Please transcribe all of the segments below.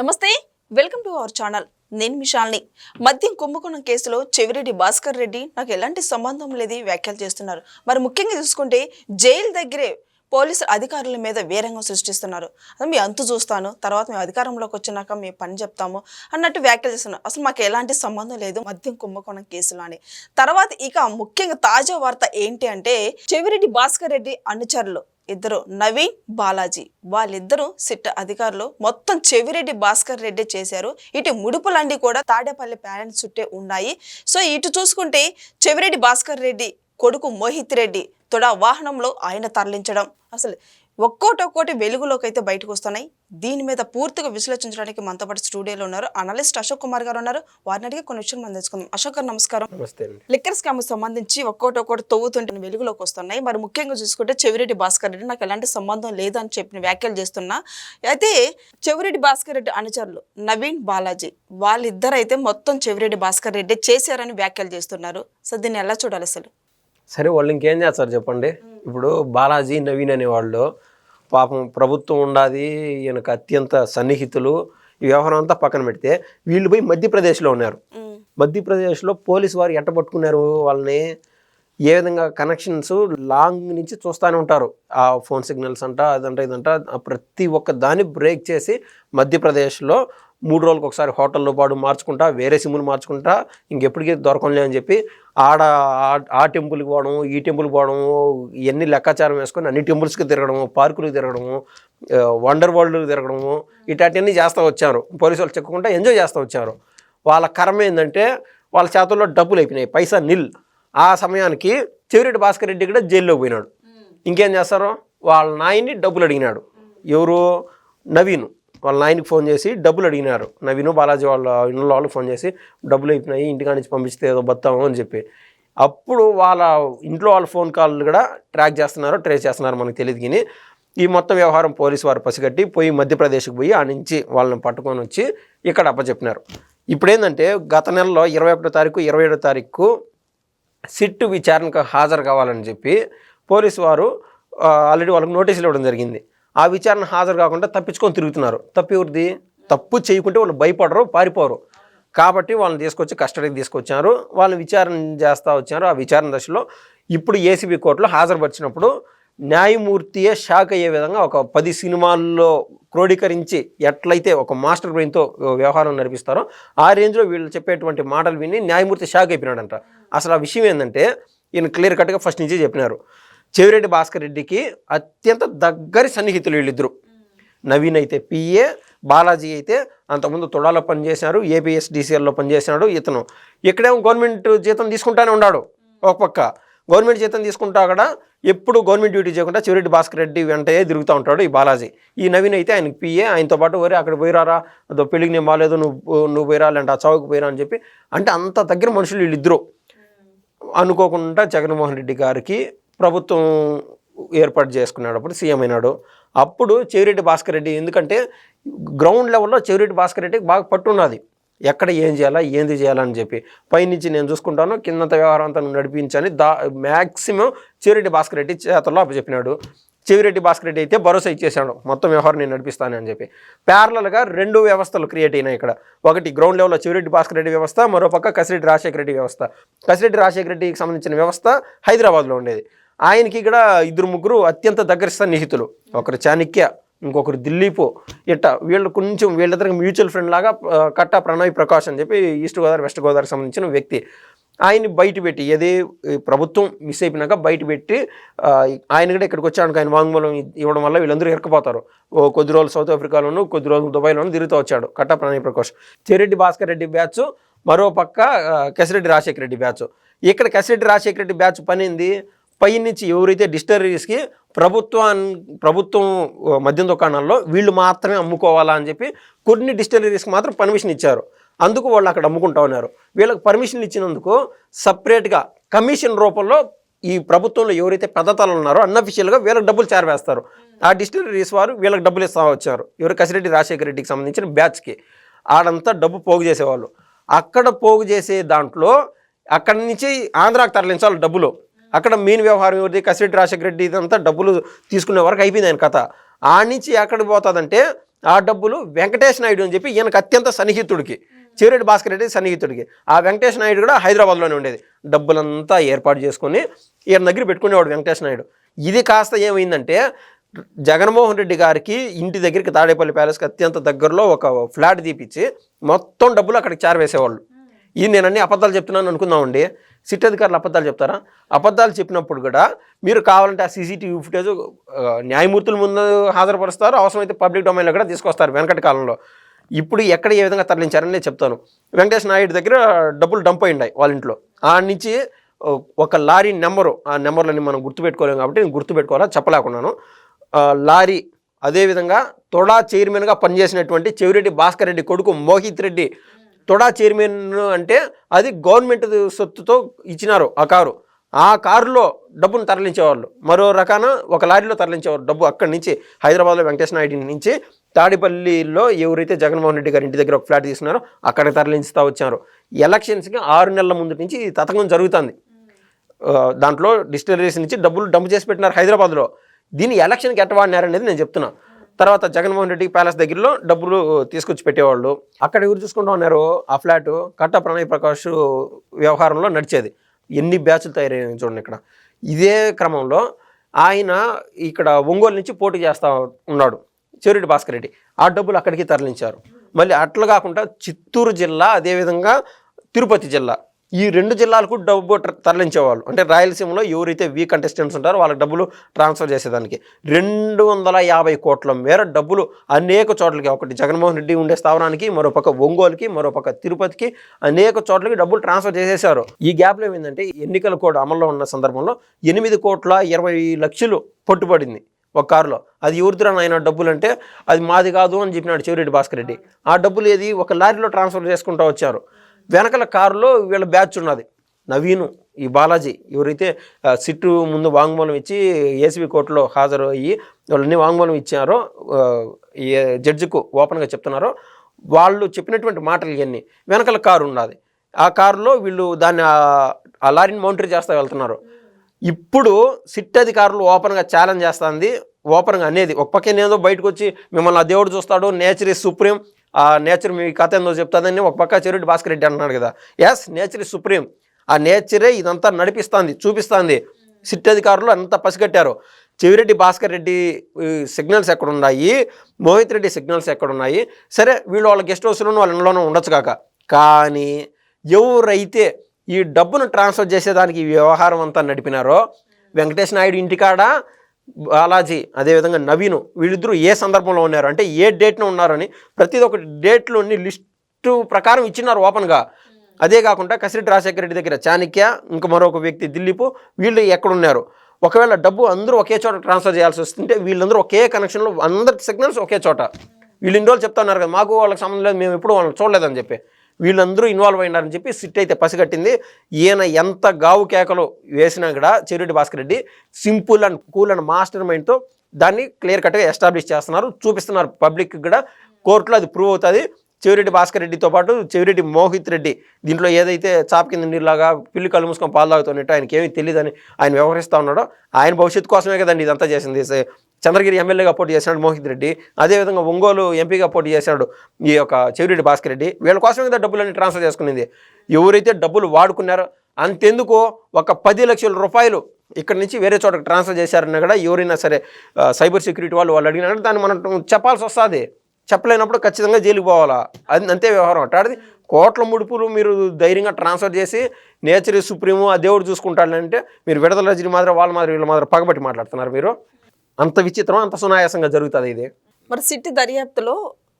నమస్తే welcome to our channel. నేను మిషాల్ని మద్యం కుంభకోణం కేసులో చెవిరెడ్డి భాస్కర్ రెడ్డి నాకు ఎలాంటి సంబంధం లేదు వ్యాఖ్యలు చేస్తున్నారు. మరి ముఖ్యంగా చూసుకుంటే జైలు దగ్గరే పోలీసు అధికారుల మీద వేరంగం సృష్టిస్తున్నారు. అది మీ అంతు చూస్తాను తర్వాత మేము అధికారంలోకి వచ్చినాక మీ పని చెప్తాము అన్నట్టు వ్యాఖ్యలు చేస్తున్నారు. అసలు మాకు ఎలాంటి సంబంధం లేదు మద్యం కుంభకోణం కేసులో అని. తర్వాత ఇక ముఖ్యంగా తాజా వార్త ఏంటి అంటే చెవిరెడ్డి భాస్కర్ రెడ్డి అనుచరులు ఇద్దరు నవీన్ బాలాజీ. వాళ్ళిద్దరూ సిట్ అధికారులు. మొత్తం చెవిరెడ్డి భాస్కర్ రెడ్డి చేశారు. ఇటు ముడుపులన్నీ కూడా తాడేపల్లి పేరెంట్స్ చుట్టే ఉన్నాయి. సో ఇటు చూసుకుంటే చెవిరెడ్డి భాస్కర్ రెడ్డి కొడుకు మోహిత్ రెడ్డి తొడ వాహనంలో ఆయన తరలించడం. అసలు ఒక్కోటి ఒక్కోటి వెలుగులోకి అయితే బయటకు వస్తున్నాయి దీని మీద పూర్తిగా విశ్లేషించడానికి మనతో పాటు స్టూడియోలో ఉన్నారు అనలిస్ట్ అశోక్ కుమార్ గారు ఉన్నారు. వారిని అడిగి కొన్ని విషయాలు మనం తెలుసుకుందాం. అశోక్ గారు నమస్కారం. లిక్కర్ స్కామ్ సంబంధించి ఒక్కోటి ఒక్కోటి తవ్వుతుంటే వెలుగులోకి వస్తున్నాయి మరి ముఖ్యంగా చూసుకుంటే చెవిరెడ్డి భాస్కర్ రెడ్డి నాకు ఎలాంటి సంబంధం లేదు అని చెప్పిన వ్యాఖ్యలు చేస్తున్నా. అయితే చెవిరెడ్డి భాస్కర్ రెడ్డి అనుచరులు నవీన్ బాలాజీ వాళ్ళిద్దరు అయితే మొత్తం చెవిరెడ్డి భాస్కర్ రెడ్డి చేశారని వ్యాఖ్యలు చేస్తున్నారు. సో దీన్ని ఎలా చూడాలి అసలు? సరే వాళ్ళు ఇంకేం చేస్తారు చెప్పండి? ఇప్పుడు బాలాజీ నవీన్ అనేవాళ్ళు పాపం ప్రభుత్వం ఉండాది ఈయనకు అత్యంత సన్నిహితులు ఈ వ్యవహారం అంతా పక్కన పెడితే వీళ్ళు పోయి మధ్యప్రదేశ్లో ఉన్నారు. మధ్యప్రదేశ్లో పోలీసు వారు ఎట్టబట్టుకున్నారు వాళ్ళని? ఏ విధంగా కనెక్షన్స్ లాంగ్ నుంచి చూస్తూనే ఉంటారు. ఆ ఫోన్ సిగ్నల్స్ అంట అదంట ఇదంట ప్రతి ఒక్క దాన్ని బ్రేక్ చేసి మధ్యప్రదేశ్లో మూడు రోజులకు ఒకసారి హోటల్లో పాడు మార్చుకుంటా వేరే సిమ్ములు మార్చుకుంటా ఇంకెప్పటికీ దొరకంలే అని చెప్పి ఆడ ఆ- టెంపుల్కి పోవడం ఈ టెంపుల్కి పోవడం ఇవన్నీ లెక్కాచారం వేసుకొని అన్ని టెంపుల్స్కి తిరగడము పార్కులకు తిరగడము వండర్ వరల్డ్కి తిరగడము ఇటాటివన్నీ చేస్తూ వచ్చారు. పోలీసు వాళ్ళు చెక్కకుండా ఎంజాయ్ చేస్తూ వచ్చారు. వాళ్ళ కర్మ ఏంటంటే వాళ్ళ చేతుల్లో డబ్బులు అయిపోయినాయి పైసా నిల్. ఆ సమయానికి చెవిరెడ్డి భాస్కర్ రెడ్డి కూడా జైల్లో పోయినాడు. ఇంకేం చేస్తారు? వాళ్ళ నాయన్ని డబ్బులు అడిగినాడు. ఎవరు? నవీన్. వాళ్ళ నాయనకి ఫోన్ చేసి డబ్బులు అడిగినారు. నా నవీన్ బాలాజీ వాళ్ళ ఇంట్లో వాళ్ళు ఫోన్ చేసి డబ్బులు అయిపోయినాయి ఇంటికాడ నుంచి పంపిస్తే ఏదో బతాము అని చెప్పి. అప్పుడు వాళ్ళ ఇంట్లో వాళ్ళ ఫోన్ కాల్ కూడా ట్రాక్ చేస్తున్నారు ట్రేస్ చేస్తున్నారు మనకు తెలియదు కానీ ఈ మొత్తం వ్యవహారం పోలీసు వారు పసిగట్టి పోయి మధ్యప్రదేశ్కి పోయి ఆ నుంచి వాళ్ళని పట్టుకొని వచ్చి ఇక్కడ అప్పచెప్పినారు. ఇప్పుడు ఏంటంటే గత నెలలో ఇరవై ఒకటో తారీఖు ఇరవై ఏడో తారీఖు సిట్ విచారణకు హాజరు కావాలని చెప్పి పోలీసు వారు ఆల్రెడీ వాళ్ళకి నోటీసులు ఇవ్వడం జరిగింది. ఆ విచారణ హాజరు కాకుండా తప్పించుకొని తిరుగుతున్నారు. తప్పు ఎవరిది తప్పు చేయకుంటే వాళ్ళు భయపడరు పారిపోరు. కాబట్టి వాళ్ళని తీసుకొచ్చి కస్టడీకి తీసుకొచ్చారు. వాళ్ళని విచారణ చేస్తూ వచ్చారు ఆ విచారణ దశలో ఇప్పుడు ఏసీబీ కోర్టులో హాజరుపరిచినప్పుడు న్యాయమూర్తియే షాక్ అయ్యే విధంగా ఒక పది సినిమాల్లో క్రోడీకరించి ఎట్లయితే ఒక మాస్టర్ బ్రెయిన్తో వ్యవహారం నడిపిస్తారో ఆ రేంజ్లో వీళ్ళు చెప్పేటువంటి మాటలు విని న్యాయమూర్తి షాక్ అయిపోయినాడంట. అసలు ఆ విషయం ఏంటంటే ఈయన క్లియర్ కట్గా ఫస్ట్ నుంచి చెప్పినారు. చెవిరెడ్డి భాస్కర్ రెడ్డికి అత్యంత దగ్గరి సన్నిహితులు వీళ్ళిద్దరు. నవీన్ అయితే పిఏ బాలాజీ అయితే అంతకుముందు తొడాలో పనిచేశారు ఏపీఎస్డిసిఎల్లో పనిచేసినాడు ఇతను. ఇక్కడేమో గవర్నమెంట్ జీతం తీసుకుంటానే ఉన్నాడు ఒక పక్క. గవర్నమెంట్ జీతం తీసుకుంటా కూడా ఎప్పుడు గవర్నమెంట్ డ్యూటీ చేయకుండా చివరెడ్డి భాస్కర్ రెడ్డి వెంటనే తిరుగుతూ ఉంటాడు ఈ బాలాజీ. ఈ నవీన్ అయితే ఆయనకి పిఏ ఆయనతో పాటు వరే అక్కడ పోయిరారా అదో పెళ్ళికి నేను బాగాలేదు నువ్వు నువ్వు పోయిరా లేదంటే ఆ చావుకు పోయిరా అని చెప్పి. అంటే అంత దగ్గర మనుషులు వీళ్ళిద్దరు. అనుకోకుండా జగన్మోహన్ రెడ్డి గారికి ప్రభుత్వం ఏర్పాటు చేసుకున్నాడు అప్పుడు సీఎం అయినాడు. అప్పుడు చెవిరెడ్డి భాస్కర్ రెడ్డి ఎందుకంటే గ్రౌండ్ లెవెల్లో చెవిరెడ్డి భాస్కర్ రెడ్డికి బాగా పట్టున్నది ఎక్కడ ఏం చేయాలా ఏంది చేయాలని చెప్పి. పైనుంచి నేను చూసుకుంటాను కిందంత వ్యవహారం అంతా నువ్వు నడిపించని దా మ్యాక్సిమం చెవిరెడ్డి భాస్కర్ రెడ్డి చేతల్లో అప్పచెప్పినాడు. చెవిరెడ్డి భాస్కర్ రెడ్డి అయితే భరోసా ఇచ్చేసాడు మొత్తం వ్యవహారం నేను నడిపిస్తానని చెప్పి. ప్యారలల్గా రెండు వ్యవస్థలు క్రియేట్ అయినాయి ఇక్కడ. ఒకటి గ్రౌండ్ లెవెల్లో చెవిరెడ్డి భాస్కర్ రెడ్డి వ్యవస్థ మరోపక్క కసిరెడ్డి రాజశేఖర రెడ్డి వ్యవస్థ. కసిరెడ్డి రాజశేఖర రెడ్డికి సంబంధించిన వ్యవస్థ హైదరాబాద్లో ఉండేది. ఆయనకి ఇక్కడ ఇద్దరు ముగ్గురు అత్యంత దగ్గర సన్నిహితులు ఒకరు చాణక్య ఇంకొకరు దిల్లీపు ఇట్ట వీళ్ళు కొంచెం వీళ్ళిద్దరికి మ్యూచువల్ ఫ్రెండ్ లాగా కట్టా ప్రణయ్ ప్రకాష్ అని చెప్పి ఈస్ట్ గోదావరి వెస్ట్ గోదావరి సంబంధించిన వ్యక్తి. ఆయన్ని బయట పెట్టి ఏది ప్రభుత్వం మిస్ అయిపోయినాక బయట పెట్టి ఆయన కూడా ఇక్కడికి వచ్చాడు ఆయన వాంగ్మూలం ఇవ్వడం వల్ల వీళ్ళందరూ ఇరకపోతారు ఓ కొద్ది రోజులు సౌత్ ఆఫ్రికాలోను కొద్ది రోజులు దుబాయ్లోను తిరుగుతూ వచ్చాడు కట్టా ప్రణయ్ ప్రకాష్. చెరెడ్డి భాస్కర్ రెడ్డి బ్యాచ్ మరో పక్క కెసిరెడ్డి రాజశేఖర రెడ్డి బ్యాచ్. ఇక్కడ కెసిరెడ్డి రాజశేఖర రెడ్డి బ్యాచ్ పనింది పై నుంచి ఎవరైతే డిస్టరీస్కి ప్రభుత్వాన్ ప్రభుత్వం మద్యం దుకాణాల్లో వీళ్ళు మాత్రమే అమ్ముకోవాలా అని చెప్పి కొన్ని డిస్టరీస్కి మాత్రం పర్మిషన్ ఇచ్చారు. అందుకు వాళ్ళు అక్కడ అమ్ముకుంటా ఉన్నారు. వీళ్ళకి పర్మిషన్ ఇచ్చినందుకు సపరేట్గా కమిషన్ రూపంలో ఈ ప్రభుత్వంలో ఎవరైతే పెద్దతలు ఉన్నారో అన్అఫీషియల్గా వీళ్ళకి డబ్బులు చేరవేస్తారు. ఆ డిస్టరీస్ వారు వీళ్ళకి డబ్బులు ఇస్తా వచ్చారు. ఎవరు కసిరెడ్డి రాజశేఖర రెడ్డికి సంబంధించిన బ్యాచ్కి. ఆడంతా డబ్బు పోగు చేసేవాళ్ళు. అక్కడ పోగు చేసే దాంట్లో అక్కడి నుంచి ఆంధ్రాకి తరలించాలి డబ్బులు. అక్కడ మెయిన్ వ్యవహారం ఎవరిది? కసిరెడ్డి రాజశేఖర రెడ్డి ఇదంతా డబ్బులు తీసుకునే వరకు అయిపోయింది ఆయన కథ. ఆ నుంచి ఎక్కడికి పోతుందంటే ఆ డబ్బులు వెంకటేష్ నాయుడు అని చెప్పి ఈయనకు అత్యంత సన్నిహితుడికి. చివరెడ్డి భాస్కర్ రెడ్డి సన్నిహితుడికి. ఆ వెంకటేష్ నాయుడు కూడా హైదరాబాద్లోనే ఉండేది. డబ్బులంతా ఏర్పాటు చేసుకొని ఈయన దగ్గర పెట్టుకునేవాడు వెంకటేష్ నాయుడు. ఇది కాస్త ఏమైందంటే జగన్మోహన్ రెడ్డి గారికి ఇంటి దగ్గరికి తాడేపల్లి ప్యాలెస్కి అత్యంత దగ్గరలో ఒక ఫ్లాట్ తీపిచ్చి మొత్తం డబ్బులు అక్కడికి చేరవేసేవాళ్ళు. ఇది నేనన్నీ అబద్ధాలు చెప్తున్నాను అనుకుందామండి. సిట్ అధికారులు అబద్ధాలు చెప్తారా? అబద్ధాలు చెప్పినప్పుడు కూడా మీరు కావాలంటే ఆ సీసీటీవీ ఫుటేజ్ న్యాయమూర్తుల ముందు హాజరుపరుస్తారు. అవసరమైతే పబ్లిక్ డొమైన్లో కూడా తీసుకొస్తారు వెనకటి కాలంలో. ఇప్పుడు ఎక్కడ ఏ విధంగా తరలించారని నేను చెప్తాను. వెంకటేష్ నాయుడు దగ్గర డబ్బులు డంప్ అయ్యిండాయి వాళ్ళ ఇంట్లో. ఆ నుంచి ఒక లారీ నెంబరు ఆ నెంబర్లని మనం గుర్తుపెట్టుకోలేము కాబట్టి నేను గుర్తుపెట్టుకోవాలా చెప్పలేకున్నాను. లారీ అదేవిధంగా తొడా చైర్మన్గా పనిచేసినటువంటి చెవిరెడ్డి భాస్కర్ రెడ్డి కొడుకు మోహిత్ రెడ్డి తొడా చైర్మన్ అంటే అది గవర్నమెంట్ సొత్తుతో ఇచ్చినారు ఆ కారు. ఆ కారులో డబ్బును తరలించేవాళ్ళు. మరో రకాన ఒక లారీలో తరలించేవారు. డబ్బు అక్కడి నుంచి హైదరాబాద్లో వెంకటేశ్వర నాయుడు నుంచి తాడిపల్లిలో ఎవరైతే జగన్మోహన్ రెడ్డి గారి ఇంటి దగ్గర ఒక ఫ్లాట్ తీసుకున్నారో అక్కడికి తరలించుతూ వచ్చారు. ఎలక్షన్స్కి ఆరు నెలల ముందు నుంచి ఈ తతంగం జరుగుతుంది దాంట్లో డిస్టిలరీస్ నుంచి డబ్బులు డంప్ చేసి పెట్టినారు హైదరాబాద్లో. దీన్ని ఎలక్షన్కి ఎట్ట వాడినారనేది నేను చెప్తున్నాను తర్వాత జగన్మోహన్ రెడ్డి ప్యాలెస్ దగ్గరలో డబ్బులు తీసుకొచ్చి పెట్టేవాళ్ళు. అక్కడ ఎవరు చూసుకుంటూ ఉన్నారు ఆ ఫ్లాట్ కట్ట ప్రణయ్ ప్రకాష్ వ్యవహారంలో నడిచేది. ఎన్ని బ్యాచ్లు తయారయ్యాయి చూడండి ఇక్కడ. ఇదే క్రమంలో ఆయన ఇక్కడ ఒంగోలు నుంచి పోటీ చేస్తా ఉన్నాడు చెవిరెడ్డి భాస్కర్ రెడ్డి. ఆ డబ్బులు అక్కడికి తరలించారు. మళ్ళీ అట్లా కాకుండా చిత్తూరు జిల్లా అదేవిధంగా తిరుపతి జిల్లా. ఈ రెండు జిల్లాలకు డబ్బు తరలించేవాళ్ళు. అంటే రాయలసీమలో ఎవరైతే వీ కంటెస్టెంట్స్ ఉంటారో వాళ్ళకి డబ్బులు ట్రాన్స్ఫర్ చేసేదానికి. రెండు వందల యాభై కోట్ల మేర డబ్బులు అనేక చోట్లకి ఒకటి జగన్మోహన్ రెడ్డి ఉండే స్థావరానికి మరోపక్క ఒంగోలుకి మరోపక్క తిరుపతికి అనేక చోట్లకి డబ్బులు ట్రాన్స్ఫర్ చేసేశారు. ఈ గ్యాప్లో ఏమైందంటే ఎన్నికల కోడ్ అమల్లో ఉన్న సందర్భంలో ఎనిమిది కోట్ల ఇరవై లక్షలు పట్టుబడింది ఒక కారులో. అది ఎవరిదిరా నాయన డబ్బులు అంటే అది మాది కాదు అని చెప్పినాడు చెవిరెడ్డి భాస్కర్ రెడ్డి. ఆ డబ్బులు ఏది? ఒక లారీలో ట్రాన్స్ఫర్ చేసుకుంటూ వచ్చారు. వెనకల కారులో వీళ్ళ బ్యాచ్ ఉన్నది. నవీను ఈ బాలాజీ ఎవరైతే సిట్టు ముందు వాంగ్మూలం ఇచ్చి ఏసీబీ కోర్టులో హాజరు అయ్యి వాళ్ళని వాంగ్మూలం ఇచ్చారో జడ్జికు ఓపెన్గా చెప్తున్నారో వాళ్ళు చెప్పినటువంటి మాటలు ఇవన్నీ. వెనకల కారు ఉన్నది. ఆ కారులో వీళ్ళు దాన్ని ఆ- లారీని మౌంటరీ చేస్తూ వెళ్తున్నారు. ఇప్పుడు సిట్ అధికారులు ఓపెన్గా ఛాలెంజ్ చేస్తుంది ఓపెన్గా అనేది ఒక పక్క ఏదో బయటకు వచ్చి మిమ్మల్ని ఆ దేవుడు చూస్తాడు నేచర్ ఇస్ సుప్రీం నేచర్ మీ కథ ఏందో చెప్తాదని ఒక పక్క చెరుడి భాస్కర్ రెడ్డి అంటున్నాడు కదా. ఎస్ నేచర్ సుప్రీం ఆ నేచరే ఇదంతా నడిపిస్తుంది చూపిస్తుంది. సిట్ అధికారులు అంతా పసిగట్టారు. చెవిరెడ్డి భాస్కర్ రెడ్డి సిగ్నల్స్ ఎక్కడున్నాయి? మోహిత్ రెడ్డి సిగ్నల్స్ ఎక్కడున్నాయి? సరే వీళ్ళు వాళ్ళ గెస్ట్ హౌస్లోనూ వాళ్ళ ఇంట్లోనూ ఉండొచ్చు కాక. కానీ ఎవరైతే ఈ డబ్బును ట్రాన్స్ఫర్ చేసేదానికి ఈ వ్యవహారం అంతా నడిపినారో వెంకటేష్ నాయుడు ఇంటికాడ? బాలాజీ అదేవిధంగా నవీను వీళ్ళిద్దరూ ఏ సందర్భంలో ఉన్నారు? అంటే ఏ డేట్ను ఉన్నారని ప్రతి ఒక్క డేట్లోని లిస్టు ప్రకారం ఇచ్చినారు ఓపెన్గా. అదే కాకుండా కసిరెడ్డి రాజశేఖర రెడ్డి దగ్గర చాణక్య ఇంకా మరొక వ్యక్తి దిలీపు వీళ్ళు ఎక్కడున్నారు? ఒకవేళ డబ్బు అందరూ ఒకే చోట ట్రాన్స్ఫర్ చేయాల్సి వస్తుంటే వీళ్ళందరూ ఒకే కనెక్షన్లో అందరి సిగ్నల్స్ ఒకే చోట. వీళ్ళు ఇన్ని రోజులు చెప్తా ఉన్నారు కదా మాకు వాళ్ళకి సంబంధం లేదు మేము ఎప్పుడు వాళ్ళని చూడలేదని చెప్పి. వీళ్ళందరూ ఇన్వాల్వ్ అయినారని చెప్పి సిట్ అయితే పసిగట్టింది. ఈయన ఎంత గావు కేకలు వేసినా కూడా చెరుడి Bhaskar Reddy simple and cool and master మైండ్తో దాన్ని క్లియర్ కట్గా ఎస్టాబ్లిష్ చేస్తున్నారు. చూపిస్తున్నారు పబ్లిక్ కూడా. కోర్టులో అది ప్రూవ్ అవుతుంది. చెవిరెడ్డి భాస్కర్ రెడ్డితో పాటు చెవిరెడ్డి మోహిత్ రెడ్డి దీంట్లో ఏదైతే చాప కింద నీళ్ళలాగా పిల్లి కళ్ళు మూసుకొని పాలు తాగుతున్నట్టు ఆయనకి ఏమీ తెలియదని ఆయన వ్యవహరిస్తూ ఉన్నాడో ఆయన భవిష్యత్తు కోసమే కదండి ఇదంతా చేసింది. సే- చంద్రగిరి ఎమ్మెల్యేగా పోటీ చేశాడు మోహిత్ రెడ్డి అదేవిధంగా ఒంగోలు ఎంపీగా పోటీ చేశాడు ఈ యొక్క చెవిరెడ్డి భాస్కర్ రెడ్డి. వీళ్ళ కోసమే కదా డబ్బులన్నీ ట్రాన్స్ఫర్ చేసుకునేది. ఎవరైతే డబ్బులు వాడుకున్నారో అంతెందుకు ఒక పది లక్షల రూపాయలు ఇక్కడ నుంచి వేరే చోటకి ట్రాన్స్ఫర్ చేశారన్నా కూడా ఎవరైనా సరే సైబర్ సెక్యూరిటీ వాళ్ళు వాళ్ళు అడిగినా కూడా దాన్ని మనం చెప్పాల్సి వస్తుంది. చెప్పలేనప్పుడు ఖచ్చితంగా జైలుకి పోవాలా? అది అంతే వ్యవహారం. అట్టాడిది కోట్ల ముడుపులు మీరు ధైర్యంగా ట్రాన్స్ఫర్ చేసి నేచర్ సుప్రీము ఆ దేవుడు చూసుకుంటాడంటే మీరు విడదల రజని మాత్రం వాళ్ళ మాదిరి వీళ్ళ మాదిరి పగబట్టి మాట్లాడుతున్నారు మీరు. అంత విచిత్రం అంత సునాయాసంగా జరుగుతుంది ఇది. మరి సిట్టి దర్యాప్తులో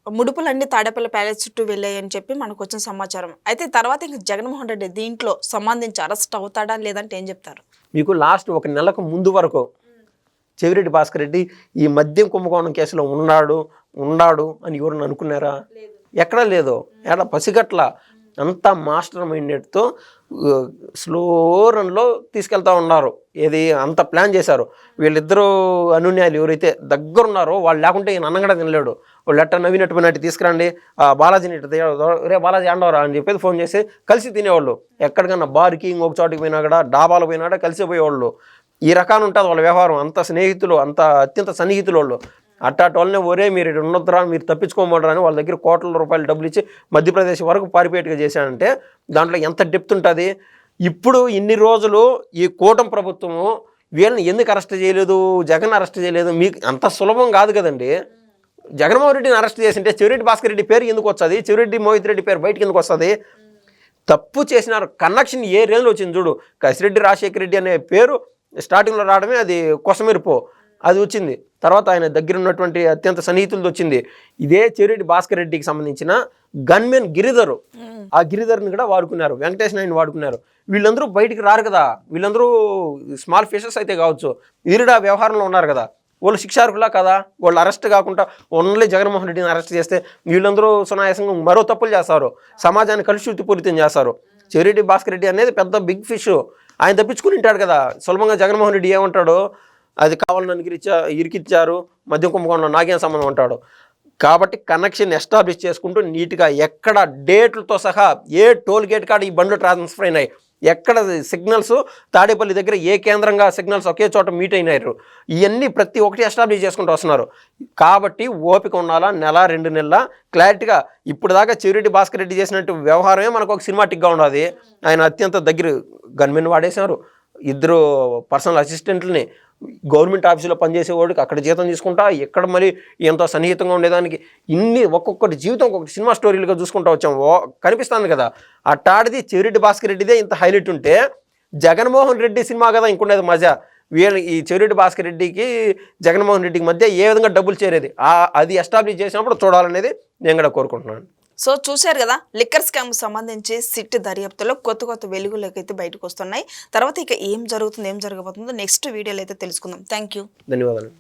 ముడుపులన్నీ తాడేపల్లి ప్యాలెస్ చుట్టూ వెళ్ళాయని చెప్పి మనకు వచ్చిన సమాచారం. అయితే తర్వాత ఇంక జగన్మోహన్ రెడ్డి దీంట్లో సంబంధించి అరెస్ట్ అవుతాడా లేదంటే ఏం చెప్తారు? మీకు లాస్ట్ ఒక నెలకు ముందు వరకు చెవిరెడ్డి భాస్కర్ రెడ్డి ఈ మద్యం కుంభకోణం కేసులో ఉన్నాడు ఉన్నాడు అని ఎవరన్నా అనుకున్నారా? ఎక్కడా లేదు. ఎక్కడ పసిగట్ల అంతా మాస్టర్ మైండెడ్తో స్లో రన్లో తీసుకెళ్తా ఉన్నారు. ఏది అంత ప్లాన్ చేశారు. వీళ్ళిద్దరూ అనున్యాయులు ఎవరైతే దగ్గరున్నారో వాళ్ళు లేకుంటే ఈయన అన్నం కూడా తినలేడు. వాళ్ళు ఎట్ట నవ్వినట్టు పోయినట్టు తీసుకురండి. ఆ బాలాజీని ఇట్ట రే బాలాజీ అండవరా అని చెప్పేసి ఫోన్ చేసి కలిసి తినేవాళ్ళు. ఎక్కడికన్నా బార్కి ఇంకొక చోటికి పోయినా కూడా డాబాలు పోయినా కూడా కలిసి పోయేవాళ్ళు. ఈ రకాన్ని ఉంటుంది వాళ్ళ వ్యవహారం. అంత స్నేహితులు అంత అత్యంత సన్నిహితులు వాళ్ళు. అట్టాటి వాళ్ళనే ఒరే మీరు ఇక్కడ ఉండొద్దురా మీరు తప్పించుకోమంటారా అని వాళ్ళ దగ్గర కోట్ల రూపాయలు డబ్బులు ఇచ్చి మధ్యప్రదేశ్ వరకు పారిపోయేట్టుగా చేశానంటే దాంట్లో ఎంత డెప్త్ ఉంటుంది ఇప్పుడు ఇన్ని రోజులు ఈ కూటమి ప్రభుత్వము వీళ్ళని ఎందుకు అరెస్ట్ చేయలేదు? జగన్ అరెస్ట్ చేయలేదు? మీకు అంత సులభం కాదు కదండి. జగన్మోహన్ రెడ్డిని అరెస్ట్ చేసింటే చెవిరెడ్డి భాస్కర్ రెడ్డి పేరు ఎందుకు వస్తుంది? చెవిరెడ్డి మోహిత్ రెడ్డి పేరు బయటకు ఎందుకు వస్తుంది? తప్పు చేసినారు. కనెక్షన్ ఏ రేంజ్లో వచ్చింది చూడు. కసిరెడ్డి రాజశేఖర రెడ్డి అనే పేరు స్టార్టింగ్లో రావడమే అది కొసమెరుపు అది వచ్చింది. తర్వాత ఆయన దగ్గర ఉన్నటువంటి అత్యంత సన్నిహితులతో వచ్చింది. ఇదే చెవిరెడ్డి భాస్కర్ రెడ్డికి సంబంధించిన గన్మెన్ గిరిధరు. ఆ గిరిధర్ని కూడా వాడుకున్నారు. వెంకటేష్ నాయుడు వాడుకున్నారు. వీళ్ళందరూ బయటికి రారు కదా. వీళ్ళందరూ స్మాల్ ఫిషెస్ అయితే కావచ్చు. ఈరుడా వ్యవహారంలో ఉన్నారు కదా. వాళ్ళు శిక్షార్హులా కదా? వాళ్ళు అరెస్ట్ కాకుండా ఓన్లీ జగన్మోహన్ రెడ్డిని అరెస్ట్ చేస్తే వీళ్ళందరూ సునాయాసంగా మరో తప్పులు చేస్తారు. సమాజాన్ని కలుషితపూరితం చేస్తారు. చెవిరెడ్డి భాస్కర్ రెడ్డి అనేది పెద్ద బిగ్ ఫిష్. ఆయన తప్పించుకుని ఉంటాడు కదా. సులభంగా జగన్మోహన్ రెడ్డి ఏమంటాడు అది కావాలని ఇరికిచ్చా ఇరికిచ్చారు మధ్య కుంభకోణంలో నాకేం సంబంధం ఉంటాడు కాబట్టి కనెక్షన్ ఎస్టాబ్లిష్ చేసుకుంటూ నీట్గా ఎక్కడ డేట్లతో సహా ఏ టోల్ గేట్ కాడ ఈ బండ్లు ట్రాన్స్ఫర్ అయినాయి? ఎక్కడ సిగ్నల్స్? తాడేపల్లి దగ్గర ఏ కేంద్రంగా సిగ్నల్స్ ఒకే చోట మీట్ అయినారు? ఇవన్నీ ప్రతి ఒక్కటి ఎస్టాబ్లిష్ చేసుకుంటూ వస్తున్నారు. కాబట్టి ఓపిక ఉండాలా? నెల రెండు నెలల? క్లారిటీగా ఇప్పుడు దాకా చెవిరెడ్డి భాస్కర్ రెడ్డి చేసినట్టు వ్యవహారమే మనకు ఒక సినిమాటిక్గా ఉండాలి ఆయన అత్యంత దగ్గర గన్మెన్ వాడేశారు. ఇద్దరు పర్సనల్ అసిస్టెంట్లని గవర్నమెంట్ ఆఫీసులో పనిచేసేవాడికి అక్కడ జీతం తీసుకుంటా ఎక్కడ మరి ఎంతో సన్నిహితంగా ఉండేదానికి. ఇన్ని ఒక్కొక్కటి జీవితం ఒక్కొక్కటి సినిమా స్టోరీలుగా చూసుకుంటా వచ్చాం. ఓ కనిపిస్తుంది కదా. అట్టాడిది చెవిరెడ్డి భాస్కర్ రెడ్డిదే ఇంత హైలైట్ ఉంటే జగన్మోహన్ రెడ్డి సినిమా కదా ఇంకుండేది మజా. వీళ్ళ ఈ చెవిరెడ్డి భాస్కర్ రెడ్డికి జగన్మోహన్ రెడ్డికి మధ్య ఏ విధంగా డబ్బులు చేరేది? ఆ అది ఎస్టాబ్లిష్ చేసినప్పుడు చూడాలనేది నేను కూడా కోరుకుంటున్నాను. సో చూశారు కదా లిక్కర్ స్కామ్ సంబంధించి సిట్ దర్యాప్తులో కొత్త కొత్త వెలుగులోకి అయితే బయటకు వస్తున్నాయి. తర్వాత ఇక ఏం జరుగుతుంది ఏం జరగబోతుందో నెక్స్ట్ వీడియోలో అయితే తెలుసుకుందాం. థ్యాంక్ యూ ధన్యవాదాలు.